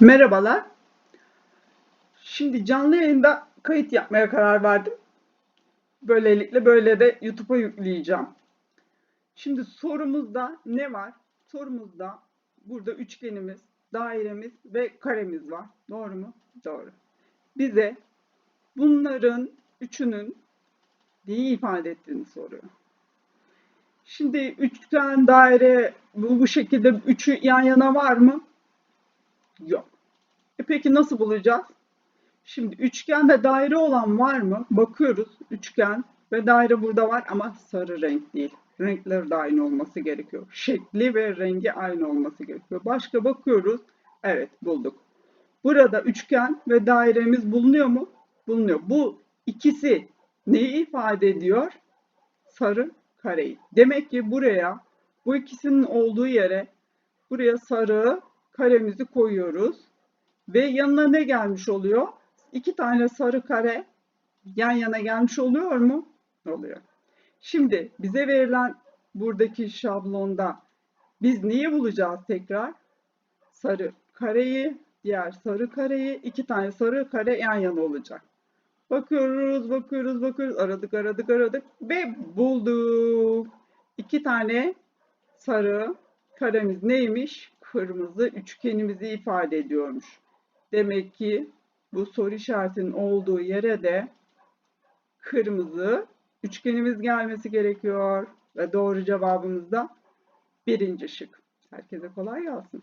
Merhabalar. Şimdi canlı yayında kayıt yapmaya karar verdim. Böylelikle böyle de YouTube'a yükleyeceğim. Şimdi sorumuzda ne var? Sorumuzda burada üçgenimiz, dairemiz ve karemiz var. Doğru mu? Doğru. Bize bunların üçünün neyi ifade ettiğini soruyor. Şimdi üçgen, daire bu, bu şekilde üçü yan yana var mı? Yok. E peki nasıl bulacağız? Şimdi üçgen ve daire olan var mı? Bakıyoruz. Üçgen ve daire burada var ama sarı renk değil. Renkleri de aynı olması gerekiyor. Şekli ve rengi aynı olması gerekiyor. Başka bakıyoruz. Evet bulduk. Burada üçgen ve dairemiz bulunuyor mu? Bulunuyor. Bu ikisi neyi ifade ediyor? Sarı kareyi. Demek ki buraya bu ikisinin olduğu yere buraya sarı karemizi koyuyoruz. Ve yanına ne gelmiş oluyor? İki tane sarı kare yan yana gelmiş oluyor mu? Oluyor. Şimdi bize verilen buradaki şablonda biz neyi bulacağız tekrar? Sarı kareyi, diğer sarı kareyi, iki tane sarı kare yan yana olacak. Bakıyoruz, bakıyoruz, bakıyoruz. Aradık, aradık, aradık ve bulduk. İki tane sarı karemiz neymiş? Kırmızı üçgenimizi ifade ediyormuş. Demek ki bu soru işaretinin olduğu yere de kırmızı üçgenimiz gelmesi gerekiyor. Ve doğru cevabımız da birinci şık. Herkese kolay gelsin.